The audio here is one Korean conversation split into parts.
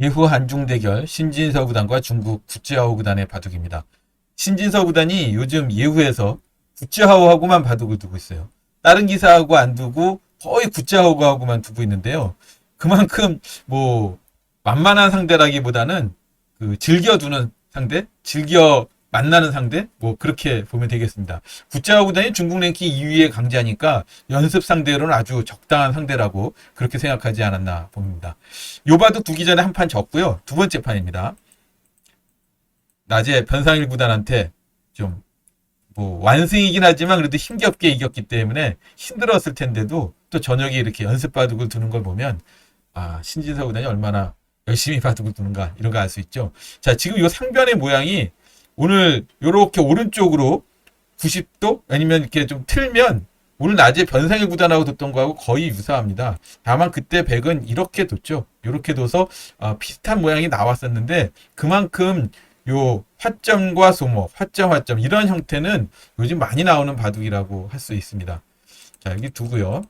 예후 한중 대결 신진서 구단과 중국 구찌아오 구단의 바둑입니다. 신진서 구단이 요즘 예후에서 구찌아오하고만 바둑을 두고 있어요. 다른 기사하고 안 두고 거의 구찌아오하고만 두고 있는데요. 그만큼 뭐 만만한 상대라기보다는 그 즐겨두는 상대, 즐겨 만나는 상대, 뭐 그렇게 보면 되겠습니다. 구찌아오 구단이 중국 랭킹 2위에 강자니까 연습 상대로는 아주 적당한 상대라고 그렇게 생각하지 않았나 봅니다. 요바도 두기 전에 한 판 졌고요. 두 번째 판입니다. 낮에 변상일 구단한테 좀 뭐 완승이긴 하지만 그래도 힘겹게 이겼기 때문에 힘들었을 텐데도 또 저녁에 이렇게 연습 바둑을 두는 걸 보면 아 신진서 구단이 얼마나 열심히 바둑을 두는가 이런 거 알 수 있죠. 자 지금 이 상변의 모양이 오늘 요렇게 오른쪽으로 90도 아니면 이렇게 좀 틀면 오늘 낮에 변상일 구단하고 뒀던 거하고 거의 유사합니다. 다만 그때 백은 이렇게 뒀죠. 이렇게 둬서 어, 비슷한 모양이 나왔었는데 그만큼 요 화점과 소모, 화점, 화점 이런 형태는 요즘 많이 나오는 바둑이라고 할 수 있습니다. 자 여기 두고요.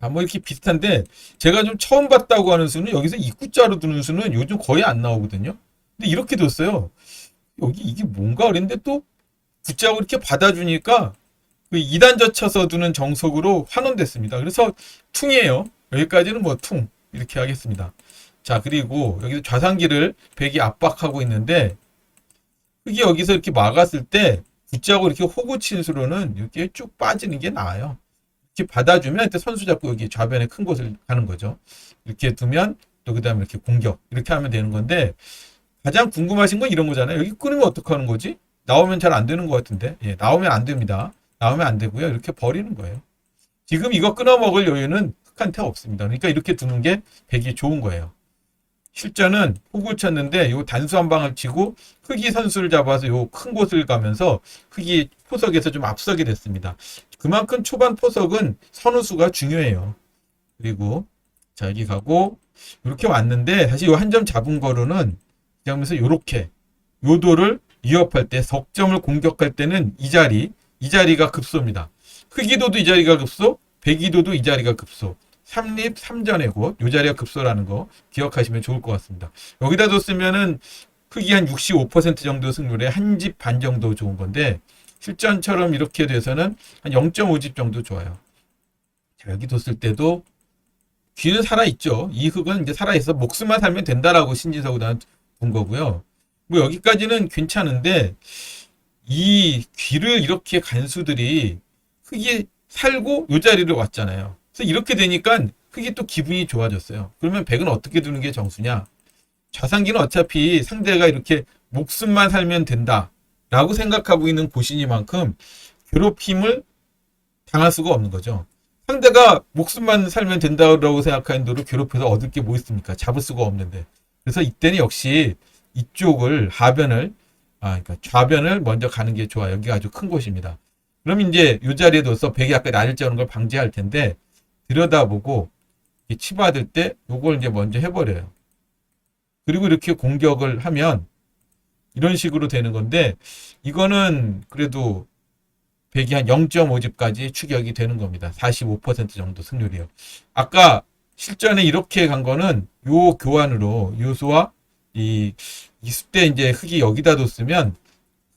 아, 뭐 이렇게 비슷한데 제가 좀 처음 봤다고 하는 수는 여기서 입구자로 두는 수는 요즘 거의 안 나오거든요. 근데 이렇게 뒀어요. 여기 이게 뭔가 그랬는데 또 붙자고 이렇게 받아주니까 그 2단 젖혀서 두는 정석으로 환원됐습니다. 그래서 퉁이에요. 여기까지는 뭐 퉁 이렇게 하겠습니다. 자 그리고 여기서 좌상기를 백이 압박하고 있는데 흙이 여기서 이렇게 막았을 때 붙자고 이렇게 호구 친수로는 이렇게 쭉 빠지는 게 나아요. 이렇게 받아주면 그때 선수 잡고 여기 좌변에 큰 곳을 가는 거죠. 이렇게 두면 또 그 다음에 이렇게 공격 이렇게 하면 되는 건데 가장 궁금하신 건 이런 거잖아요. 여기 끊으면 어떻게 하는 거지? 나오면 잘 안 되는 것 같은데. 예, 나오면 안 됩니다. 나오면 안 되고요. 이렇게 버리는 거예요. 지금 이거 끊어 먹을 여유는 흑한테 없습니다. 그러니까 이렇게 두는 게 백이 좋은 거예요. 실전은 호구를 쳤는데 요 단수 한 방을 치고 흑이 선수를 잡아서 요 큰 곳을 가면서 흑이 포석에서 좀 앞서게 됐습니다. 그만큼 초반 포석은 선우수가 중요해요. 그리고 자 여기 가고 이렇게 왔는데 사실 요 한 점 잡은 거로는 그러면서 요렇게 요도를 위협할 때 석점을 공격할 때는 이 자리 이 자리가 급소입니다. 흑이도도 이 자리가 급소, 백이도도 이 자리가 급소. 삼립 삼전의 곳, 요 자리가 급소라는 거 기억하시면 좋을 것 같습니다. 여기다 뒀으면은 흑이 한 65% 정도 승률에 한 집 반 정도 좋은 건데 실전처럼 이렇게 돼서는 한 0.5집 정도 좋아요. 자, 여기 뒀을 때도 귀는 살아있죠. 이 흑은 이제 살아있어 목숨만 살면 된다라고 신진서 구단 본 거고요. 뭐 여기까지는 괜찮은데 이 귀를 이렇게 간수들이 흑이 살고 요 자리로 왔잖아요. 그래서 이렇게 되니까 흑이 또 기분이 좋아졌어요. 그러면 백은 어떻게 두는 게 정수냐? 좌상기는 어차피 상대가 이렇게 목숨만 살면 된다 라고 생각하고 있는 고신이만큼 괴롭힘을 당할 수가 없는 거죠. 상대가 목숨만 살면 된다고 생각하는 도를 괴롭혀서 얻을 게 뭐 있습니까? 잡을 수가 없는데. 그래서 이때는 역시 이쪽을 하변을 아 그러니까 좌변을 먼저 가는 게 좋아요. 여기가 아주 큰 곳입니다. 그럼 이제 이 자리에 둬서 백이 아까 날을 째는 걸 방지할 텐데 들여다보고 이 치받을 때 요걸 이제 먼저 해버려요. 그리고 이렇게 공격을 하면 이런 식으로 되는 건데 이거는 그래도 백이 한 0.5집까지 추격이 되는 겁니다. 45% 정도 승률이요. 아까 실전에 이렇게 간 거는 요 교환으로 요수와 이 이수 때 이제 흑이 여기다 뒀으면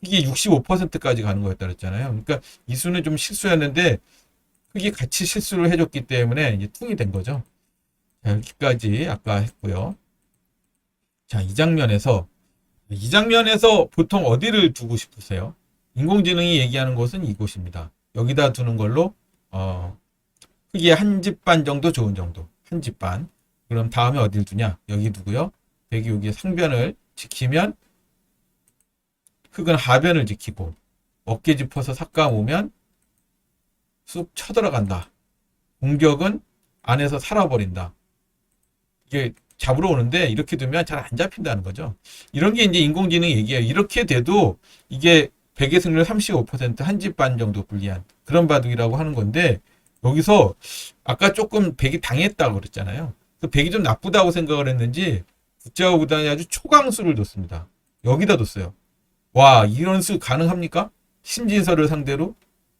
흑이 65%까지 가는 거였다 그랬잖아요. 그러니까 이수는 좀 실수였는데 흑이 같이 실수를 해줬기 때문에 이제 퉁이 된 거죠. 자, 여기까지 아까 했고요. 자, 이 장면에서 이 장면에서 보통 어디를 두고 싶으세요? 인공지능이 얘기하는 곳은 이곳입니다. 여기다 두는 걸로 어, 흑이 한 집 반 정도 좋은 정도. 한 집 반. 그럼 다음에 어딜 두냐? 여기 두고요. 백이 여기 상변을 지키면 흑은 하변을 지키고 어깨 짚어서 삭감 오면 쑥 쳐들어간다. 공격은 안에서 살아버린다. 이게 잡으러 오는데 이렇게 두면 잘 안 잡힌다는 거죠. 이런 게 이제 인공지능 얘기예요. 이렇게 돼도 이게 백의 승률 35%한 집 반 정도 불리한 그런 바둑이라고 하는 건데 여기서 아까 조금 백이 당했다고 그랬잖아요. 그 백이 좀 나쁘다고 생각을 했는지 국제화 구단이 아주 초강수를 뒀습니다. 여기다 뒀어요. 와 이런 수 가능합니까? 신진서를 상대로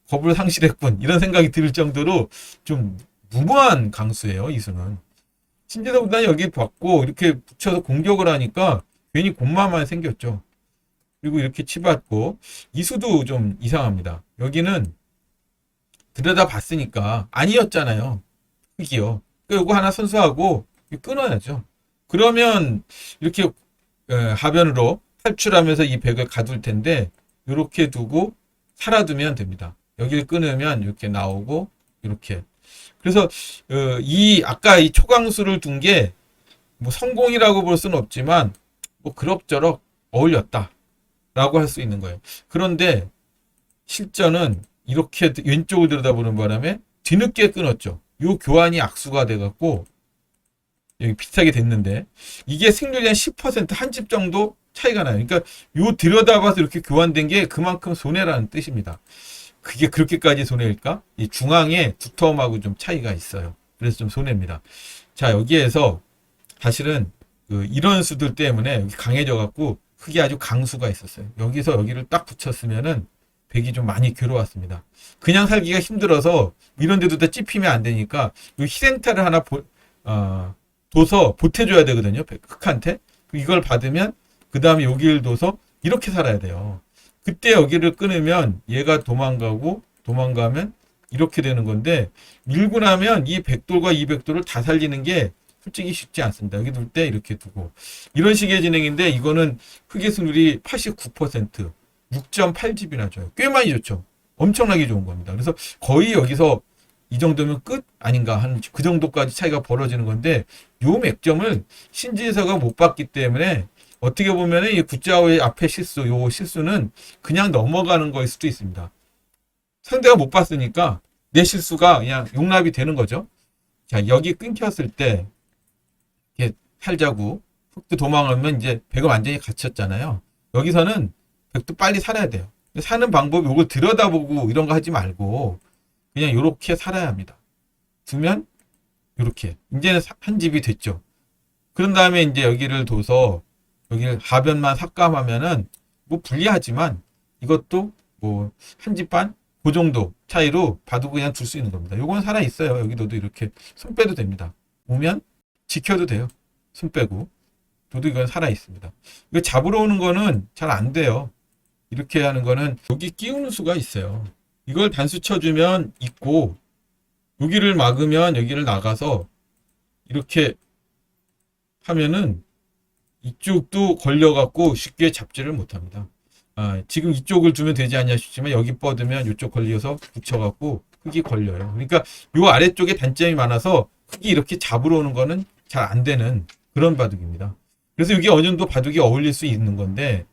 겁을 상실했군 이런 생각이 들 정도로 좀 무모한 강수예요 이 수는. 신지서 구단이 여기 받고 이렇게 붙여서 공격을 하니까 괜히 곤마만 생겼죠. 그리고 이렇게 치받고 이수도 좀 이상합니다. 여기는 들여다 봤으니까 아니었잖아요. 흑이요. 그 요거 하나 선수하고 이거 끊어야죠. 그러면 이렇게 에, 하변으로 탈출하면서 이 백을 가둘 텐데 이렇게 두고 살아두면 됩니다. 여기를 끊으면 이렇게 나오고 이렇게 그래서 어, 이 아까 이 초강수를 둔 게 뭐 성공이라고 볼 수는 없지만 뭐 그럭저럭 어울렸다라고 할 수 있는 거예요. 그런데 실전은 이렇게 왼쪽을 들여다보는 바람에 뒤늦게 끊었죠. 요 교환이 악수가 돼갖고 여기 비슷하게 됐는데 이게 승률이 한 10%한 집 정도 차이가 나요. 그러니까 요 들여다봐서 이렇게 교환된 게 그만큼 손해라는 뜻입니다. 그게 그렇게까지 손해일까? 이 중앙에 두터움하고 좀 차이가 있어요. 그래서 좀 손해입니다. 자 여기에서 사실은 그 이런 수들 때문에 강해져 갖고 흙이 아주 강수가 있었어요. 여기서 여기를 딱 붙였으면은 백이 좀 많이 괴로웠습니다. 그냥 살기가 힘들어서 이런 데도 다 찝히면 안 되니까 이 희생타를 하나 보, 어, 둬서 보태줘야 되거든요. 백- 흑한테. 이걸 받으면 그 다음에 여기를 둬서 이렇게 살아야 돼요. 그때 여기를 끊으면 얘가 도망가고 도망가면 이렇게 되는 건데 밀고 나면 이 백돌과 이 백돌을 다 살리는 게 솔직히 쉽지 않습니다. 여기 둘 때 이렇게 두고 이런 식의 진행인데 이거는 흑의 승률이 89% 6.8집이나 줘요. 꽤 많이 좋죠. 엄청나게 좋은 겁니다. 그래서 거의 여기서 이 정도면 끝 아닌가 하는 그 정도까지 차이가 벌어지는 건데 요 맥점을 신지서가 못 봤기 때문에 어떻게 보면은 이 구자오의 앞에 실수, 요 실수는 그냥 넘어가는 거일 수도 있습니다. 상대가 못 봤으니까 내 실수가 그냥 용납이 되는 거죠. 자, 여기 끊겼을 때 이렇게 살자고 흑도 도망가면 이제 백은 완전히 갇혔잖아요. 여기서는 백도 빨리 살아야 돼요. 사는 방법이 이걸 들여다보고 이런 거 하지 말고 그냥 요렇게 살아야 합니다. 두면 요렇게 이제는 사- 한 집이 됐죠. 그런 다음에 이제 여기를 둬서 여기를 하변만 삭감하면은 뭐 불리하지만 이것도 뭐 한 집 반 그 정도 차이로 봐도 그냥 둘 수 있는 겁니다. 요건 살아 있어요. 여기도 이렇게 손 빼도 됩니다. 오면 지켜도 돼요. 손 빼고. 저도 이건 살아 있습니다. 이거 잡으러 오는 거는 잘 안 돼요. 이렇게 하는 거는 여기 끼우는 수가 있어요. 이걸 단수 쳐주면 있고 여기를 막으면 여기를 나가서 이렇게 하면은 이쪽도 걸려갖고 쉽게 잡지를 못합니다. 아, 지금 이쪽을 두면 되지 않냐 싶지만 여기 뻗으면 이쪽 걸려서 붙여갖고 흙이 걸려요. 그러니까 요 아래쪽에 단점이 많아서 흙이 이렇게 잡으러 오는 거는 잘 안 되는 그런 바둑입니다. 그래서 여기 어느 정도 바둑이 어울릴 수 있는 건데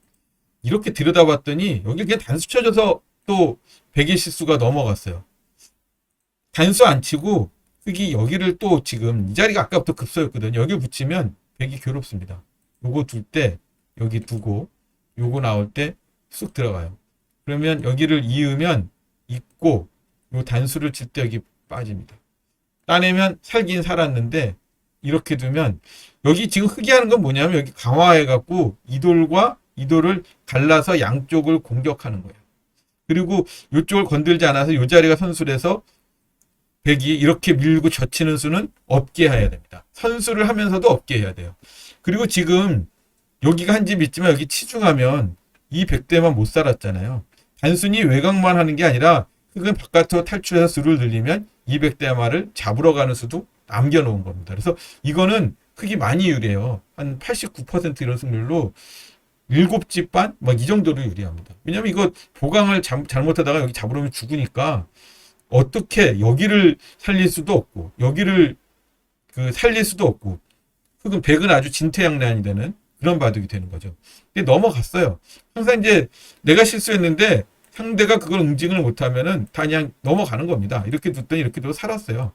이렇게 들여다봤더니 여기 그냥 단수 쳐져서 또 백의 실수가 넘어갔어요. 단수 안 치고 흙이 여기를 또 지금 이 자리가 아까부터 급소였거든요. 여기 붙이면 백이 괴롭습니다. 요거 둘 때 여기 두고 요거 나올 때 쑥 들어가요. 그러면 여기를 이으면 있고 요 단수를 칠 때 여기 빠집니다. 따내면 살긴 살았는데 이렇게 두면 여기 지금 흑이 하는 건 뭐냐면 여기 강화해 갖고 이돌과 이돌을 갈라서 양쪽을 공격하는 거예요. 그리고 이쪽을 건들지 않아서 이 자리가 선술해서 백이 이렇게 밀고 젖히는 수는 없게 해야 됩니다. 선수를 하면서도 없게 해야 돼요. 그리고 지금 여기가 한 집 있지만 여기 치중하면 이 백대만 못 살았잖아요. 단순히 외곽만 하는 게 아니라 흑은 바깥으로 탈출해서 수를 늘리면 200대마를 잡으러 가는 수도 남겨놓은 겁니다. 그래서 이거는 흑이 많이 유리해요. 한 89% 이런 승률로 일곱 집 반? 막 이 정도로 유리합니다. 왜냐면 이거 보강을 잘, 잘못하다가 여기 잡으러 오면 죽으니까 어떻게 여기를 살릴 수도 없고 여기를 그 살릴 수도 없고 흑은 백은 아주 진퇴양난이 되는 그런 바둑이 되는 거죠. 근데 넘어갔어요. 항상 이제 내가 실수했는데 상대가 그걸 응징을 못하면은 다 그냥 넘어가는 겁니다. 이렇게 뒀더니 이렇게 둬 살았어요.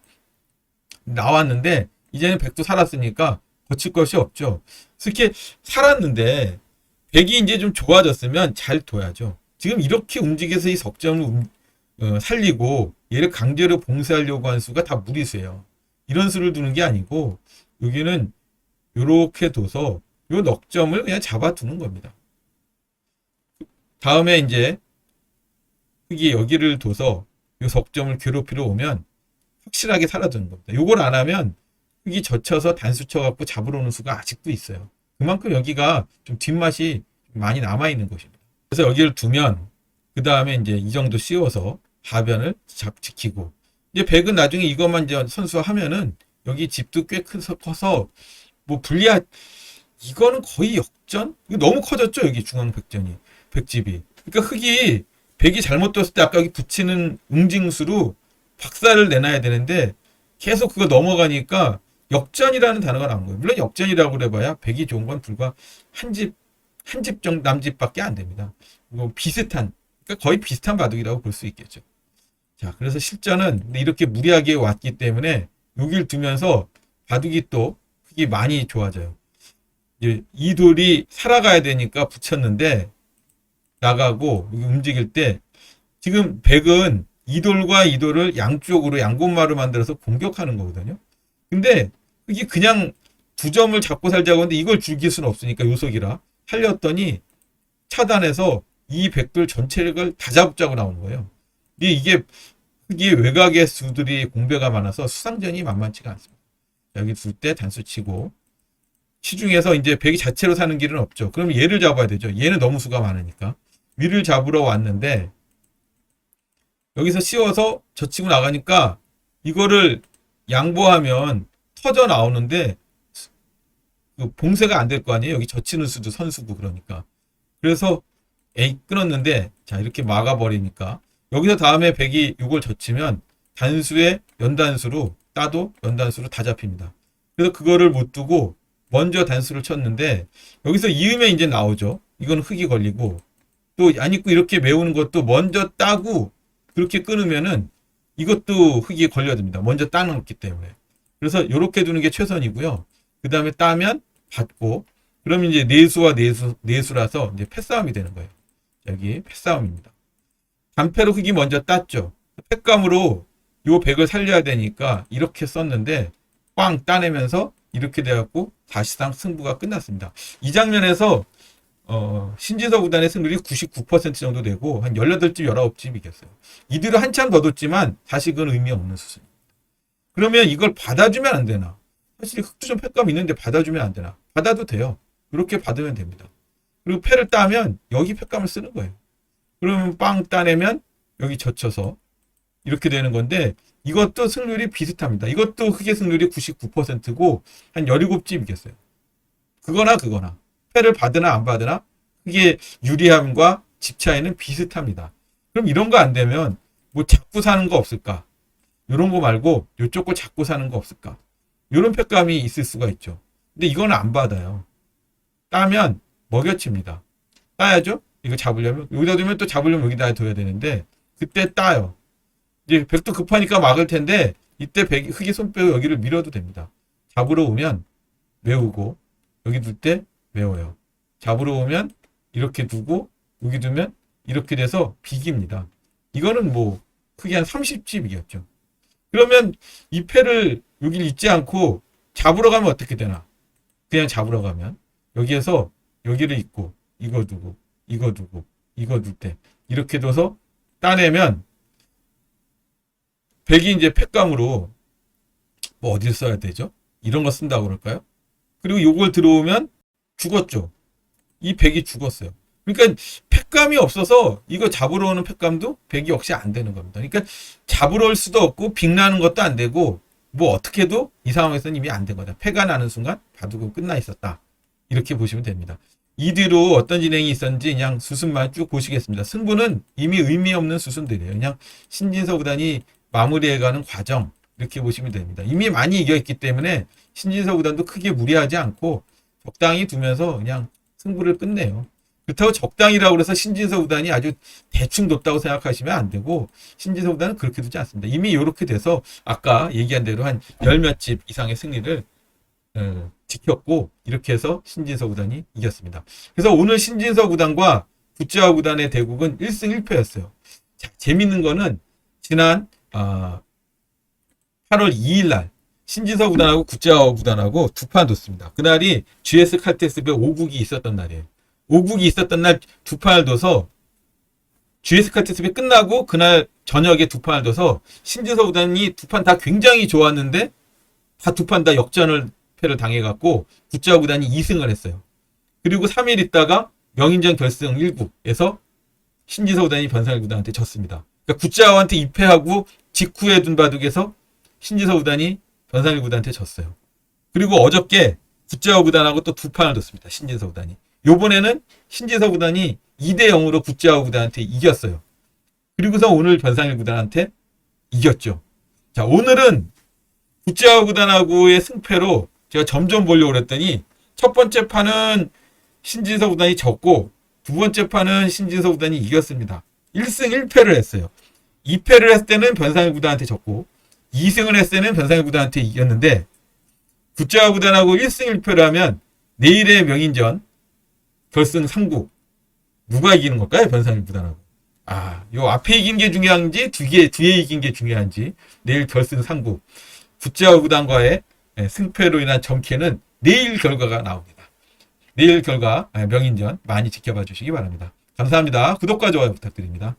나왔는데 이제는 백도 살았으니까 거칠 것이 없죠. 특히 살았는데 백이 이제 좀 좋아졌으면 잘 둬야죠. 지금 이렇게 움직여서 이 석점을 움- 어, 살리고 얘를 강제로 봉쇄하려고 하는 수가 다 무리수예요. 이런 수를 두는 게 아니고 여기는 이렇게 둬서 요 넉점을 그냥 잡아두는 겁니다. 다음에 이제 흑이 여기를 둬서 요 석점을 괴롭히러 오면 확실하게 살아두는 겁니다. 요걸 안 하면 흙이 젖혀서 단수 쳐갖고 잡으러 오는 수가 아직도 있어요. 그만큼 여기가 좀 뒷맛이 많이 남아있는 곳입니다. 그래서 여기를 두면 그 다음에 이제 이 정도 씌워서 하변을 잡 지키고 이제 백은 나중에 이것만 이제 선수하면은 여기 집도 꽤 커서, 커서 뭐 불리한 이거는 거의 역전? 이거 너무 커졌죠 여기 중앙 백전이 백집이. 그러니까 흙이 백이 잘못 뒀을 때 아까 여기 붙이는 응징수로 박살을 내놔야 되는데 계속 그거 넘어가니까 역전이라는 단어가 나온 거예요. 물론 역전이라고 그래봐야 백이 좋은 건 불과 한 집, 한 집 정도 남집밖에 안 됩니다. 뭐 비슷한, 그러니까 거의 비슷한 바둑이라고 볼 수 있겠죠. 자, 그래서 실전은 이렇게 무리하게 왔기 때문에 여기를 두면서 바둑이 또 흙이 많이 좋아져요. 이 돌이 살아가야 되니까 붙였는데 나가고 움직일 때 지금 백은 이 돌과 이 돌을 양쪽으로 양곳마루 만들어서 공격하는 거거든요. 근데 이게 그냥 두 점을 잡고 살자고 하는데 이걸 죽일 수는 없으니까 요속이라 살렸더니 차단해서 이 백돌 전체를 다 잡자고 나오는 거예요. 이게 이게 외곽의 수들이 공배가 많아서 수상전이 만만치가 않습니다. 여기 둘 때 단수 치고 시중에서 이제 백이 자체로 사는 길은 없죠. 그럼 얘를 잡아야 되죠. 얘는 너무 수가 많으니까 위를 잡으러 왔는데 여기서 씌워서 젖히고 나가니까 이거를 양보하면 터져 나오는데 그 봉쇄가 안 될 거 아니에요. 여기 젖히는 수도 선수고 그러니까. 그래서 에이 끊었는데 자 이렇게 막아버리니까 여기서 다음에 백이 이걸 젖히면 단수에 연단수로 따도 연단수로 다 잡힙니다. 그래서 그거를 못 두고 먼저 단수를 쳤는데 여기서 이음에 이제 나오죠. 이건 흙이 걸리고 또 안 입고 이렇게 메우는 것도 먼저 따고 그렇게 끊으면은 이것도 흙이 걸려듭니다. 먼저 따놓기 때문에. 그래서 이렇게 두는 게 최선이고요. 그 다음에 따면 받고 그러면 이제 내수와 내수 내수라서 이제 패싸움이 되는 거예요. 여기 패싸움입니다. 단패로 흙이 먼저 땄죠. 패감으로 요 백을 살려야 되니까 이렇게 썼는데 꽝 따내면서 이렇게 돼갖고 사실상 승부가 끝났습니다. 이 장면에서 어, 신진서 구단의 승률이 99% 정도 되고 한 18집, 19집 이겼어요. 이대로 한참 더 뒀지만 사실 그건 의미 없는 수순입니다. 그러면 이걸 받아주면 안 되나? 사실 흑주전 패감 있는데 받아주면 안 되나? 받아도 돼요. 이렇게 받으면 됩니다. 그리고 패를 따면 여기 패감을 쓰는 거예요. 그러면 빵 따내면 여기 젖혀서 이렇게 되는 건데 이것도 승률이 비슷합니다. 이것도 흑의 승률이 99%고 한 17집 이겼어요. 그거나 그거나. 패를 받으나 안 받으나 그게 유리함과 집 차이는 비슷합니다. 그럼 이런 거 안 되면 뭐 자꾸 사는 거 없을까? 이런 거 말고 이쪽 거 자꾸 사는 거 없을까? 이런 패감이 있을 수가 있죠. 근데 이거는 안 받아요. 따면 먹여칩니다. 따야죠? 이거 잡으려면 여기다 두면 또 잡으려면 여기다 둬야 되는데 그때 따요. 이제 백도 급하니까 막을 텐데 이때 백 흙이 손 빼고 여기를 밀어도 됩니다. 잡으러 오면 메우고 여기 둘때 메워요. 잡으러 오면 이렇게 두고 여기 두면 이렇게 돼서 비깁니다. 이거는 뭐 크게 한 30집 이겼죠. 그러면 이 패를 여기를 잊지 않고 잡으러 가면 어떻게 되나? 그냥 잡으러 가면 여기에서 여기를 잊고 이거 두고 이거 두고 이거 둘 때 이렇게 둬서 따내면 백이 이제 패감으로 뭐 어디를 써야 되죠? 이런 거 쓴다고 그럴까요? 그리고 요걸 들어오면 죽었죠. 이 백이 죽었어요. 그러니까 팩감이 없어서 이거 잡으러 오는 팩감도 백이 역시 안 되는 겁니다. 그러니까 잡으러 올 수도 없고 빅나는 것도 안 되고 뭐 어떻게 해도 이 상황에서는 이미 안 된 거다. 패가 나는 순간 바둑은 끝나 있었다. 이렇게 보시면 됩니다. 이 뒤로 어떤 진행이 있었는지 그냥 수순만 쭉 보시겠습니다. 승부는 이미 의미 없는 수순들이에요. 그냥 신진서 구단이 마무리해가는 과정 이렇게 보시면 됩니다. 이미 많이 이겨있기 때문에 신진서 구단도 크게 무리하지 않고 적당히 두면서 그냥 승부를 끝내요. 그렇다고 적당이라고 해서 신진서 구단이 아주 대충 뒀다고 생각하시면 안 되고 신진서 구단은 그렇게 두지 않습니다. 이미 이렇게 돼서 아까 얘기한 대로 한 열 몇 집 이상의 승리를 어, 지켰고 이렇게 해서 신진서 구단이 이겼습니다. 그래서 오늘 신진서 구단과 구자와 구단의 대국은 1승 1패였어요. 자, 재밌는 거는 지난 아, 8월 2일 날 신진서 구단하고 구자와 구단하고 두 판 뒀습니다. 그날이 GS 칼테스배 5국이 있었던 날이에요. 5국이 있었던 날 두 판을 둬서 GS 칼테스배 끝나고 그날 저녁에 두 판을 둬서 신진서 구단이 두 판 다 굉장히 좋았는데 다 두 판 다 역전을 패를 당해갖고 구자호 구단이 2승을 했어요. 그리고 3일 있다가 명인전 결승 1국에서 신지서 구단이 변상일 구단한테 졌습니다. 그러니까 구자호한테 2패하고 직후에 둔 바둑에서 신지서 구단이 변상일 구단한테 졌어요. 그리고 어저께 구자호 구단하고 또 두 판을 뒀습니다. 신지서 구단이. 요번에는 신지서 구단이 2대 0으로 구자호 구단한테 이겼어요. 그리고서 오늘 변상일 구단한테 이겼죠. 자, 오늘은 구자호 구단하고의 승패로 제가 점점 보려고 그랬더니 첫 번째 판은 신진서 구단이 졌고 두 번째 판은 신진서 구단이 이겼습니다. 1승 1패를 했어요. 2패를 했을 때는 변상일 구단한테 졌고 2승을 했을 때는 변상일 구단한테 이겼는데 구자호 구단하고 1승 1패를 하면 내일의 명인전 결승 3국 누가 이기는 걸까요? 변상일 구단하고. 아, 요 앞에 이긴 게 중요한지 뒤에 뒤에 이긴 게 중요한지 내일 결승 3국 구자호 구단과의 예, 승패로 인한 점괘는 내일 결과가 나옵니다. 내일 결과 예, 명인전 많이 지켜봐 주시기 바랍니다. 감사합니다. 구독과 좋아요 부탁드립니다.